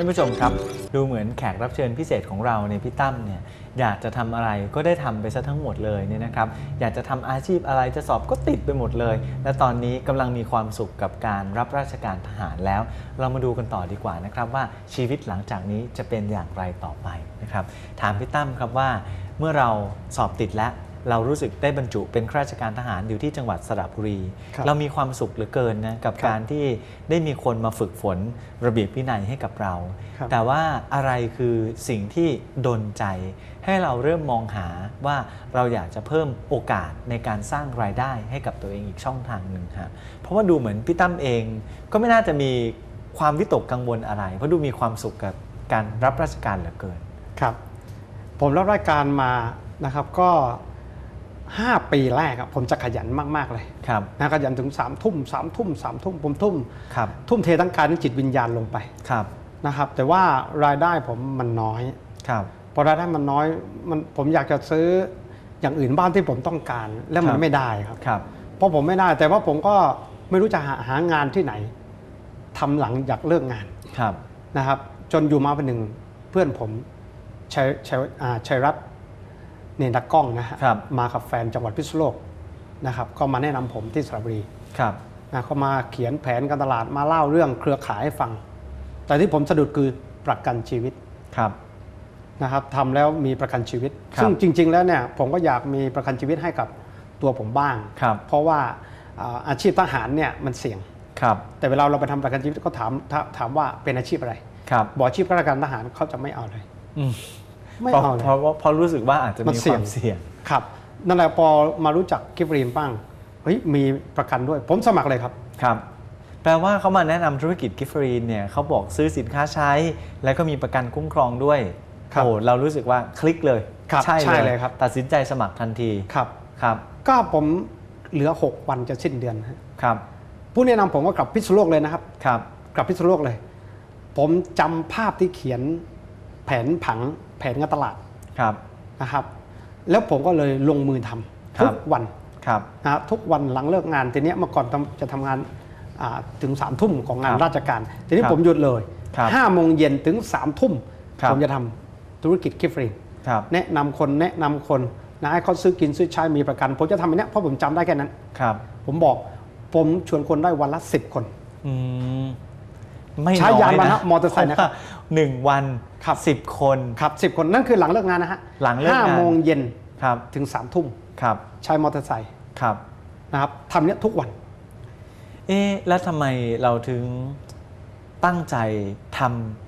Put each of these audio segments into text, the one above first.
ท่านผู้ชมครับ ดูเหมือนแขกรับเชิญพิเศษของเราในยพี่ตั้มเนี่ยอยากจะทำอะไรก็ได้ทำไปซะทั้งหมดเลยเนี่ยนะครับ อยากจะทำอาชีพอะไรจะสอบก็ติดไปหมดเลย และตอนนี้กำลังมีความสุขกับการรับราชการทหารแล้ว เรามาดูกันต่อดีกว่านะครับว่าชีวิตหลังจากนี้จะเป็นอย่างไรต่อไปนะครับถามพี่ตั้มครับว่าเมื่อเราสอบติดแล้ว เรารู้สึกได้บรรจุเป็นข้าราชการทหารอยู่ที่จังหวัดสระบุรีครับเรามีความสุขเหลือเกินนะกับครับการที่ได้มีคนมาฝึกฝนระเบียบวินัยให้กับเราครับแต่ว่าอะไรคือสิ่งที่ดนใจ ให้เราเริ่มมองหาว่าเราอยากจะเพิ่มโอกาสในการสร้างรายได้ให้กับตัวเองอีกช่องทางหนึ่งฮะเพราะว่าดูเหมือนพี่ตั้มเอง ก็ไม่น่าจะมีความวิตกกังวลอะไร เพราะดูมีความสุขกับการรับราชการเหลือเกินครับ ผมรับรายการมานะครับก็ 5 ปีแรกอะผมจะขยันมากๆเลยครับนะขยันถึง3ามทุ่มสามทุ่มสามทุ่มผมทุ่มครับทุ่มเททั้งกายทั้งจิตวิญญาณลงไปครับนะครับแต่ว่ารายได้ผมมันน้อยครับพอรายได้มันน้อยมันผมอยากจะซื้ออย่างอื่นบ้างที่ผมต้องการ แล้วมัครันบไม่ได้ครับครับเพราะผมไม่ได้แต่ว่าผมก็ไม่รู้จะหาหางานที่ไหนทำหลังจากเลิกงานครับนะครับ จนอยู่มาเป็นหนึ่งเพื่อนผมชัยชัยอ่าชัยรัตน์ เนนักกล้องนะฮะครับ มากับแฟนจังหวัดพิษณุโลกนะครับก็มาแนะนำผมที่สระบุรีครับ นะเขามาเขียนแผนการตลาดมาเล่าเรื่องเครือข่ายให้ฟัง แต่ที่ผมสะดุดคือประกันชีวิตครับ นะครับทำแล้วมีประกันชีวิต ครับ ซึ่งจริง ๆ แล้วเนี่ยผมก็อยากมีประกันชีวิตให้กับตัวผมบ้าง ครับ เพราะว่าอ่าอาชีพทหารเนี่ยมันเสี่ยง ครับ แต่เวลาเราไปทำประกันชีวิตก็ถามถาถามว่าเป็นอาชีพอะไร ครับ บอกอาชีพข้าราชการทหารเขาจะไม่เอาเลย อืม ไม่เพราะเอาเลยเพราะว่าเพราะรู้สึกว่าอาจจะมันมีเสี่คยงวามเสี่ยงครับนั่นแหละพอมารู้จักกิฟรีนบ้างเฮ้ยมีประกันด้วย ผมสมัครเลยครับครับ แปลว่าเขามาแนะนำธุรกิจกิฟฟรีนเนี่ยเขาบอกซื้อสินค้าใช้ แล้วก็มีประกันคุ้มครองด้วยครับโอ้เรารู้สึกว่าคลิกเลยครับใช่ใช่เลยครับ ตัดสินใจสมัครทันทีครับครับ ก็ผมเหลือ 6 วันจะสิ้นเดือนฮะครับผู้แนะนำผมก็กลับพิษณุโลกเลยนะครับครับ กลับพิษณุโลกเลย ผมจำภาพที่เขียน แผนผังแผนการตลาดครับนะครับ แล้วผมก็เลยลงมือทำครับทุกวันครับนะฮะทุกวันหลังเลิกงานทีเนี้ยเมื่อก่อนทำจะทำงานอ่าถึงสามทุ่มของงานครับราชการ ทีนี้ครับผมหยุดเลยครับห้าโมงเย็นถึงสามทุ่มครับผมจะทำธุรกิจกิฟต์ฟรีครับแนะนำคนแนะนำคนนะให้เขาซื้อกินซื้อใช้มีประกัน ผมจะทำอันเนี้ยเพราะผมจำได้แค่นั้นครับ ผมบอกผมชวนคนได้วันละสิบคน อืมไม่ใช้ยานอยพาหนะมอเตอร์ไซค์นะครับเพาว่าหนึ่งวันครับ สิบคนครับสิบคนนั่นคือหลังเลิกงานนะฮะหลังเลิกงานห้าโมงเย็นครับถึงสามทุ่มครับใช้มอเตอร์ไซค์ครับนะครับทำเนี้ยทุกวัน เอ๊ะแล้วทำไมเราถึงตั้งใจท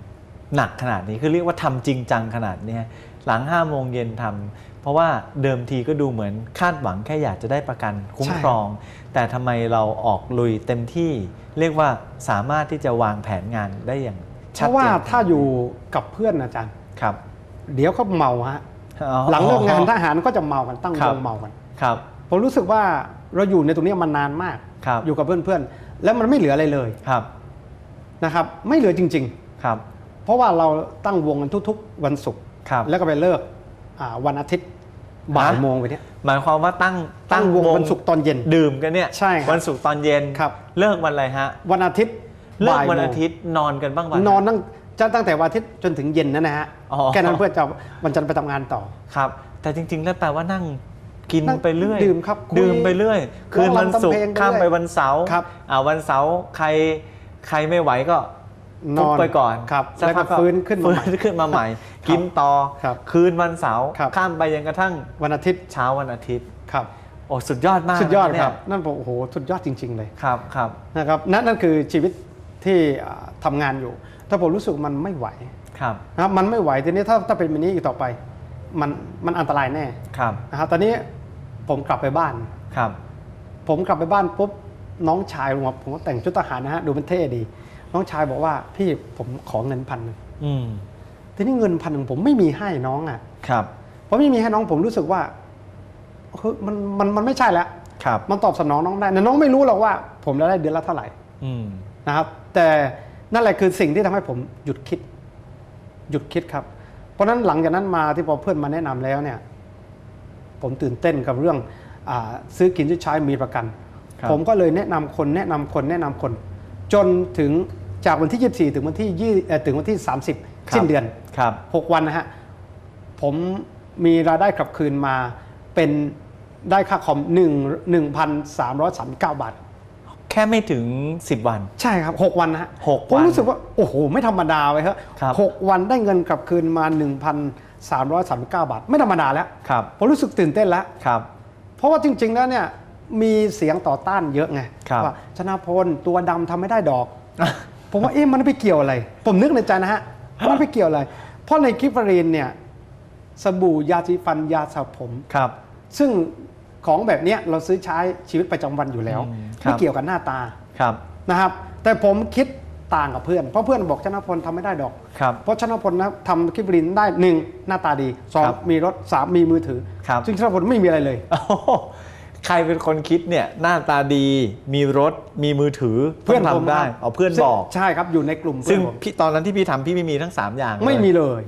ำหนักขนาดนี้คือเรียกว่าทำจริงจังขนาดเนี้ยหลังห้าโมงเย็นทำ เพราะว่าเดิมทีก็ดูเหมือนคาดหวังแค่อยากจะได้ประกันคุ้มใช่ครอง แต่ทำไมเราออกลุยเต็มที่เรียกว่าสามารถที่จะวางแผนงานได้อย่างเพชัดราะเจนว่าถ้าอยู่กับเพื่อนอาจารย์ครับ เดี๋ยวเขาเมาฮะอ๋อหลังเลิกงานทหารก็จะเมากันตั้งครัวบงเมากันครับผมรู้สึกว่าเราอยู่ในตรงนี้มานานมากครับอยู่กับเพื่อนๆ แล้วมันไม่เหลืออะไรเลยครับนะครับ ไม่เหลือจริงครับๆเพราะว่าเราตั้งวงกันทุก ๆ วันศุกร์ครับแล้วก็ไปเลิกอ่า วันอาทิตย์บ่ายโมงไปเนี้ยหมายความว่าตั้งตั้งวงวันศุกร์ตอนเย็นดื่มกันเนี่ยใช่ครับวันศุกร์ตอนเย็นครับเลิกวันอะไรฮะ วันอาทิตย์เลิกบ่ายวันโมงอาทิตย์นอนกันบ้างวันนอนตั้งจะตั้งแต่วันอาทิตย์จนถึงเย็นนั่นนะฮะอ๋อแค่นั้นเพื่อจะวันจันทร์ไปทำงานต่อครับ แต่จริง ๆ แล้วแปลว่านั่งกินนั่งไปเรื่อยดื่มครับคุยดื่มไปเรื่อย คืนวันศุกร้องรำทำเพลงร์ไปข้ามเรื่อยไปวันเสาร์ครับอ่าวันเสาร์ใครใครไม่ไหวก็ นฟุบอนไปก่อนครับสัแล้วก็พัฟื้นขึ้นมาใหม่ฟื้นขึ้นมาใหม่ กินต่อครับคืนวันเสาร์ครับข้ามไปยังกระทั่งวันอาทิตย์เช้าวันอาทิตย์ครับโอ้สุดยอดมากสุดยอดนะเนี่ครับนั่นผมโอ้โหสุดยอดจริง ๆ เลยครับครับนะครับนั่นนั่นคือชีวิตที่อ่าทำงานอยู่แต่ผมรู้สึกมันไม่ไหวครับนะครับมันไม่ไหวทีนี้ถ้าถ้าเป็นแบบนี้อีกต่อไป มันมันอันตรายแน่ครับนะครับตอนนี้ผมกลับไปบ้านครับ ผมกลับไปบ้านปุ๊บน้องชายผมผมก็แต่งชุดทหารนะฮะดูเป็นเท่ดี น้องชายบอกว่าพี่ผมขอเงินพันหนึ่งอืมทีนี้เงินพันหนึ่งผมไม่มีให้น้องอะ ครับผมไม่มีให้น้องผมรู้สึกว่าเฮ้ยมันมันมันไม่ใช่แล้วครับ มันตอบสนองน้องได้แต่น้องไม่รู้หรอกว่า ผมจะได้เดือนละเท่าไหร่อืมนะครับ แต่นั่นแหละคือสิ่งที่ทำให้ผมหยุดคิด หยุดคิดครับ เพราะฉะนั้นหลังจากนั้นมาที่พอเพื่อนมาแนะนำแล้วเนี่ย ผมตื่นเต้นกับเรื่องอาซื้อกินซื้อใช้มีประกันครับผมก็เลยแนะนำคนแนะนำคนแนะนำคน จนถึง จากวันที่ 24 ถึงวันที่20เอ่อถึงวันที่ 30ครับสิ้นเดือนครับ6วันนะฮะ ผมมีรายได้กลับคืนมาเป็นได้ค่าคอม1 1,339 บาท แค่ไม่ถึง 10 วัน ใช่ครับ 6 วันนะฮะหกผมวันรู้สึกว่า โอ้โห ไม่ธรรมดาไว้ยครับครับหกวันได้เงินกลับคืนมา 1,339 บาท ไม่ธรรมดาแล้วครับผมรู้สึกตื่นเต้นแล้วครับ เพราะว่าจริง ๆ แล้วเนี่ยมีเสียงต่อต้านเยอะไงครับว่าชนะพลตัวดำทำไม่ได้ดอก ผมว่าเอ๊ะมันไปเกี่ยวอะไร ผมนึกในใจนะฮะมันไปเกี่ยวอะไร เพราะในกิฟฟรีนเนี่ยสบู่ยาสีฟันยาสระผมครับ ซึ่งของแบบเนี้ยเราซื้อใช้ชีวิตประจำวันอยู่แล้วอืมครับไม่เกี่ยวกับหน้าตาครับนะครับ แต่ผมคิดต่างกับเพื่อน เพราะเพื่อนบอกชนะพลทำไม่ได้ดอกครับเพราะชนะพลนะทำกิฟฟรีนได้หนึ่งหน้าตาดีสองครับมีรถสามมีมือถือครับซึ่งชนะพลไม่มีอะไรเลยโอ้โห ใครเป็นคนคิดเนี่ยหน้าตาดีมีรถมีมือถือเพื่อนต้งผมทำได้ครับเอาเพื่อนซึ่งบอกใช่ครับอยู่ในกลุ่มซึ่งเพื่อนผมพี่ตอนนั้นที่พี่ทำพี่ไม่มีทั้ง 3 อย่างเลยไม่มีเลย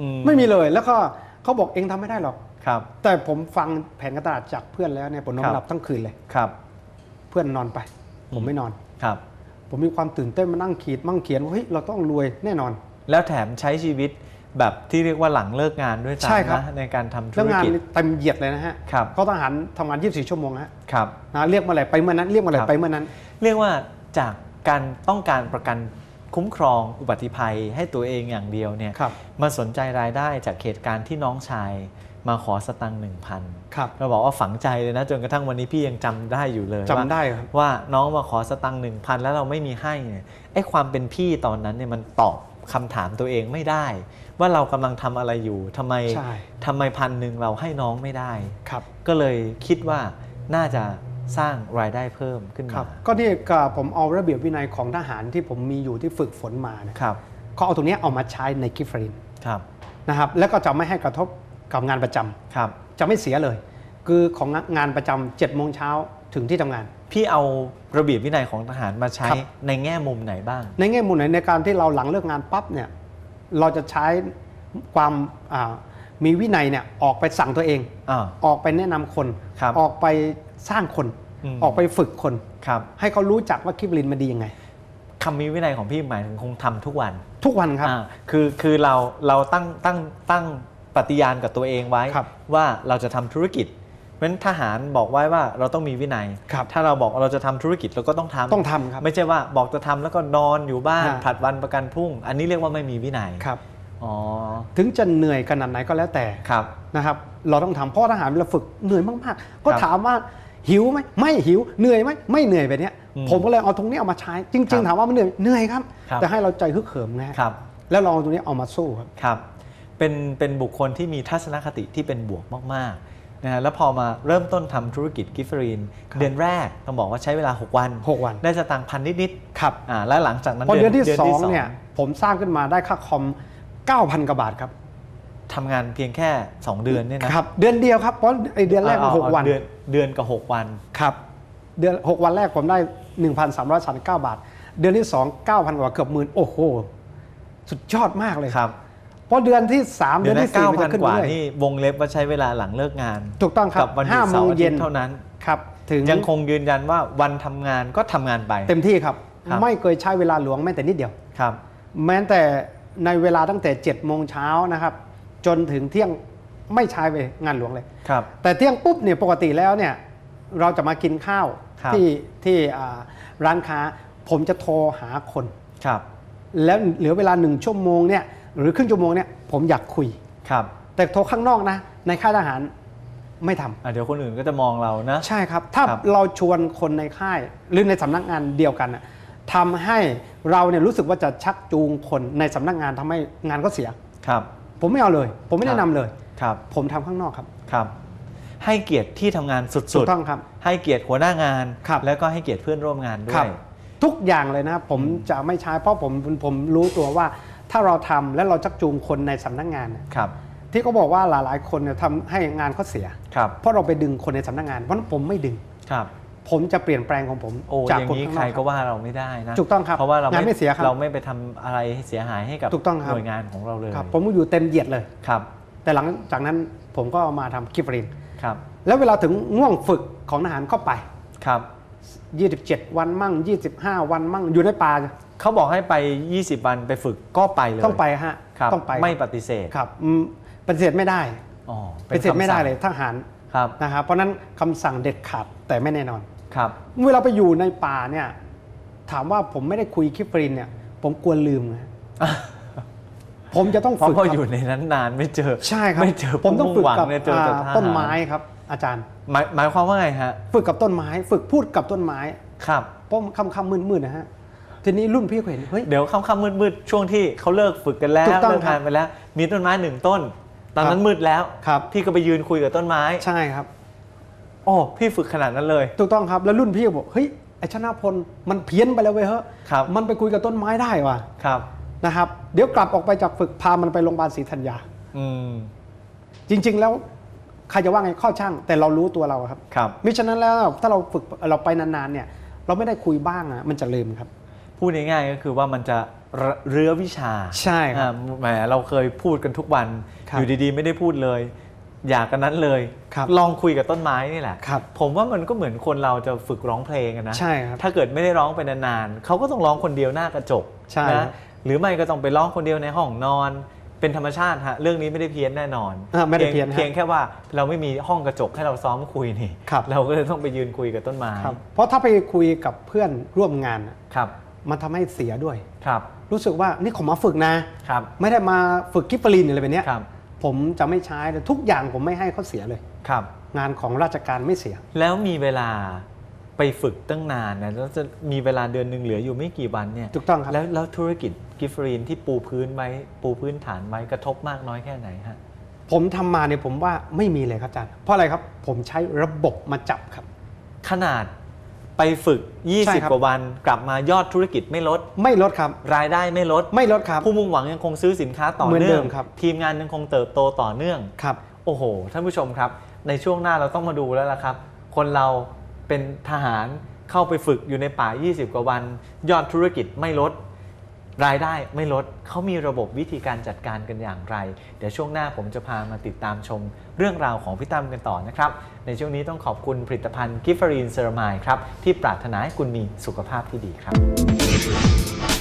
อืไม่มีเลยแล้วก็เขาบอกเองทำไม่ได้หรอกครับ แต่ผมฟังแผนการตลาดจากเพื่อนแล้วเนี่ยผมนอครันบหลับทั้งคืนเลยครับ เพื่อนนอนไป ผมไม่นอนครับ ผมมีความตื่นเต้นมานั่งขีดมั่งเขียนว่าเฮ้ยเราต้องรวยแน่นอน แล้วแถมใช้ชีวิต แบบที่เรียกว่าหลังเลิกงานด้วยใช่ครับซ้ำนะในการทำธุแล้วรงานกิจนี่เต็มเหยียดเลยนะฮะครับเขาทหารทำงาน 24 ชั่วโมงฮะครับนะเรียกเมื่อไหร่ไปเมื่อนั้นเรียกเมื่อไหร่ครับไปเมื่อนั้น เรียกว่าจากการต้องการประกันคุ้มครองอุบัติภัยให้ตัวเองอย่างเดียวเนี่ยครับมาสนใจรายได้จากเหตุการณ์ที่น้องชายมาขอสตังค์หนึ่งพันครับเราบอกว่าฝังใจเลยนะ จนกระทั่งวันนี้พี่ยังจำได้อยู่เลยจำว่าได้ครับว่าน้องมาขอสตังค์หนึ่งพันแล้วเราไม่มีให้เนี่ยไอ้ความเป็นพี่ตอนนั้นเนี่ยมันตอบคำถามตัวเองไม่ได้ ว่าเรากำลังทำอะไรอยู่ทำไมใช่ทำไมพันหนึ่งเราให้น้องไม่ได้ครับ ก็เลยคิดว่าน่าจะสร้างรายได้เพิ่มขึ้นครัมาบก็นี่ก็ผมเอาระเบียบวินัยของทหารที่ผมมีอยู่ที่ฝึกฝนมาเนี่ยครับเขาเอาตรงเนี้ยเอามาใช้ในกิฟฟรีนครับนะครับ แล้วก็จะไม่ให้กระทบกับงานประจำครับ จะไม่เสียเลย คือของงานประจำ7โมงเช้าถึงที่ทำงาน พี่เอาระเบียบวินัยของทหารมาใช้ครับในแง่มุมไหนบ้าง ในแง่มุมไหนในการที่เราหลังเลิกงานปั๊บเนี่ย เราจะใช้ความอ่ามีวินัยเนี่ยออกไปสั่งตัวเองอ่าออกไปแนะนำคนครับออกไปสร้างคนอืมออกไปฝึกคนครับ ให้เขารู้จักว่าคลิปลินมันดียังไงคำมีวินัยของพี่หมายถึงคงทำทุกวัน ทุกวันครับอ่าคือคือเราเราตั้งตั้งตั้งปฏิญาณกับตัวเองไว้ครับว่าเราจะทำธุรกิจ เพราะฉะนั้นทหารบอกไว้ว่าเราต้องมีวินัย ครับถ้าเราบอกว่าเราจะทำธุรกิจเราก็ต้องทำต้องทำครับไม่ใช่ว่าบอกจะทำแล้วก็นอนอยู่บ้าน อ่า ผลัดวันประกันพรุ่ง อันนี้เรียกว่าไม่มีวินัยครับ อ๋อถึงจะเหนื่อยขนาดไหนก็แล้วแต่ครับ นะครับเราต้องทำเพราะทหารเวลาฝึกเหนื่อยมากๆ ก็ครับถามว่าหิวไหมไม่หิวเหนื่อยไหมไม่เหนื่อยแบบเนี้ยอืมผมก็เลยเอาตรงนี้เอามาใช้ จครัริง บๆ ถามว่ามันเหนื่อยเหนื่อยครับ ครับ แต่ให้เราใจฮึกเหิมนะฮะครับแล้วเราเอาตรงนี้เอามาสู้ครับ ครับเป็นเป็นบุคคลที่มีทัศนคติที่เป็นบวกมากๆ นะฮะแล้วพอมาเริ่มต้นทำธุรกิจกิฟฟรีนครับเดือนแรกต้องบอกว่าใช้เวลา 6 วันหกวัน ได้สตางค์พันนิดครับๆอ่าและหลังจากนั้นพอเดือนที่สองดืเนี่ยผมสร้างขึ้นมาได้ค่าคอม 9,000กว่าบาทครับทำงานเพียงแค่ 2 เดือนเนี่ยนะครับเดือนเดียวครับเพราะไอเดือนแรกมันาหกวันเดือนเดือนกับ 6 วันครับเดือนหกวันแรกผมได้ 1,339 บาท เดือนที่สอง9,000กว่าเกือบหมื่นโอ้โห สุดยอดมากเลยครับ เพราะเดือนที่ 3 เดืเดืออนนละที่สี่มันจะ9,000ขึ้นกว่าเรื่อยนี่วงเล็บว่าใช้เวลาหลังเลิกงานถูกต้องครับกับวันหยุดห้าโมเสาร์งอาเย็ทิตนย์เท่านั้น ครับถึงยังคงยืนยันว่าวันทำงานก็ทำงานไป เต็มที่ครับ ครับ ไม่เคยใช้เวลาหลวงแม้แต่นิดเดียว ครับ แม้แต่ในเวลาตั้งแต่7โมงเช้านะครับ จนถึงเที่ยงไม่ใช้ไปงานหลวงเลย ครับ แต่เที่ยงปุ๊บเนี่ยปกติแล้วเนี่ยเราจะมากินข้าวครับ ที่ที่อ่าร้านค้า ผมจะโทรหาคน ครับ แล้วเหลือเวลาหนึ่งชั่วโมงเนี่ย หรือครึ่งชั่วโมงเนี่ยผมอยากคุย ครับแต่โทรข้างนอกนะ ในค่ายทหารไม่ทำอะเดี๋ยวคนอื่นก็จะมองเรานะ ใช่ครับ ถ้าครับเราชวนคนในค่ายหรือในสำนักงานเดียวกันน่ะทำให้เราเนี่ยรู้สึกว่าจะชักจูงคนในสำนักงานทำให้งานก็เสีย ครับ ผมไม่เอาเลย ผมไม่แนะนำเลย ครับ ผมทำข้างนอกครับครับ ให้เกียรติที่ทำงานสุถูดกต้องครับ ๆ ให้เกียรติหัวหน้างาน ครับ แล้วก็ให้เกียรติเพื่อนร่วมงานด้ครัวบย ทุกอย่างเลยนะผมจะไม่ใช้เพราะผมผมรู้ตัวว่า ถ้าเราทำและเราชักจูงคนในสำนักงานน่ะครับที่เขาบอกว่าหลายๆ คนเนี่ยทำให้งานเขาเสียครับเพราะเราไปดึงคนในสำนักงาน เพราะฉะนั้นผมไม่ดึงครับผมจะเปลี่ยนแปลงของผมโอ้จากอย่างคนนี้ข้างใคนรอกคก็รับว่าเราไม่ได้นะถูกต้องครับเพราะว่าเรางานไม่เสียครับเราไม่ไปทำอะไรให้เสียหายให้กับถูกต้องครับหน่วยงานของเราเลยครับผมอยู่เต็มเหยียดเลยครับ แต่หลังจากนั้นผมก็มาทำกิฟรินครับแล้วเวลาถึงง่วงฝึกของทหารเข้าไปครับ 27 วันมั่ง 25 วันมั่งอยู่ในป่า เขาบอกให้ไป 20 วันไปฝึกก็ไปเลยต้องไปฮะครับต้องไปไม่ปฏิเสธครับอืมปฏิเสธไม่ได้อ๋อปฏิเสธไม่ได้เลยทหารครับนะครับเพราะฉะนั้นคำสั่งเด็ดขาดแต่ไม่แน่นอนครับ เวลาไปอยู่ในป่าเนี่ย ถามว่าผมไม่ได้คุยคลิปรินเนี่ย ผมกลัวลืมนะผมจะต้องเพราะฝึกพอครับอยู่ในนั้นนานไม่เจอ ใช่ครับไม่เจอผมต้องฝึกหวังกับเนี่ยเจอแต่อ่าทหารต้นไม้ครับ อาจารย์ หมายหมายความว่าไงฮะ ฝึกกับต้นไม้ ฝึกพูดกับต้นไม้ครับเพราะค่ำค่ำมืดมืดๆนะฮะ ทีนี้รุ่นพี่ก็เห็นเฮ้ย เดี๋ยวค่ำๆมืดๆช่วงที่เขาเลิกฝึกกันแล้วถูกต้องเลิกครังาบนไปแล้ว มีต้นไม้หนึ่งต้น ตอนนั้นครับมืดแล้วครับ พี่ก็ไปยืนคุยกับต้นไม้ใช่ครับโอ้พี่ฝึกขนาดนั้นเลย ถูกต้องครับแล้วรุ่นพี่ก็บอกเฮ้ยไอชนะพลมันเพี้ยนไปแล้วเว้ยเฮ้ยครับ มันไปคุยกับต้นไม้ได้ว่ะครับนะครับเดี๋ยวกลับออกไปจากฝึกพามันไปโรงพยาบาลศรีธัญญาอืมจริง ๆ แล้วใครจะว่าไงข้อช่าง แต่เรารู้ตัวเราครับครับมิฉะนั้นแล้วถ้าเราฝึกเราไปนานๆเนี่ย เราไม่ได้คุยบ้างอะมันจะลืมครับ พูดง่ายๆก็คือว่ามันจะระเรื้อวิชาใช่ครับอ่าแหมเราเคยพูดกันทุกวันครับอยู่ดีๆ ไม่ได้พูดเลย อยากกันนั้นเลยครับลองคุยกับต้นไม้นี่แหละครับผมว่ามันก็เหมือนคนเราจะฝึกร้องเพลงอะนะใช่ครับถ้าเกิดไม่ได้ร้องไปนานๆเขาก็ต้องร้องคนเดียวหน้ากระจกใช่ครันะบหรือไม่ก็ต้องไปร้องคนเดียวในห้องนอน เป็นธรรมชาติฮะเรื่องนี้ไม่ได้เพี้ยนแน่นอนอ่าไม่ได้เพี้ยนเพียงแค่ว่าเราไม่มีห้องกระจกให้เราซ้อมคุยนี่ครับเราก็เลยต้องไปยืนคุยกับต้นไม้ครับเพราะถ้าไปคุยกับเพื่อนร่วมงานอะครับ มันทำให้เสียด้วยครับ รู้สึกว่านี่ผมมาฝึกนะครับไม่ได้มาฝึกกิฟฟลินอะไรแบบเนี้ยครับผมจะไม่ใช้เลยทุกอย่างผมไม่ให้เขาเสียเลยครับ งานของราชการไม่เสีย แล้วมีเวลาไปฝึกตั้งนานนะแล้วจะมีเวลาเดือนหนึ่งเหลืออยู่ไม่กี่วันเนี่ยถูกต้องครับแล้วแล้วธุรกิจกิฟฟรีนที่ปูพื้นไว้ปูพื้นฐานไว้กระทบมากน้อยแค่ไหนฮะผมทำมาเนี่ยผมว่าไม่มีเลยครับอาจารย์เพราะอะไรครับผมใช้ระบบมาจับครับ ขนาด ไปฝึก ใช่ครับ 20 กว่าวันกลับมายอดธุรกิจไม่ลด ไม่ลดครับ รายได้ไม่ลด ไม่ลดครับ ผู้มุ่งหวังยังคงซื้อสินค้าต่อเหมือนเนื่เดิอง มครับ ทีมงานยังคงเติบโตต่อเนื่อง ครับ โอ้โห ท่านผู้ชมครับ ในช่วงหน้าเราต้องมาดูแล้วล่ะครับ คนเราเป็นทหารเข้าไปฝึกอยู่ในป่า 20 กว่าวัน ยอดธุรกิจไม่ลด รายได้ไม่ลดเขามีระบบวิธีการจัดการกันอย่างไร เดี๋ยวช่วงหน้าผมจะพามาติดตามชมเรื่องราวของพี่ตั้มกันต่อนะครับ ในช่วงนี้ต้องขอบคุณผลิตภัณฑ์กิฟฟารีนเซรามายครับ ที่ปรารถนาให้คุณมีสุขภาพที่ดีครับ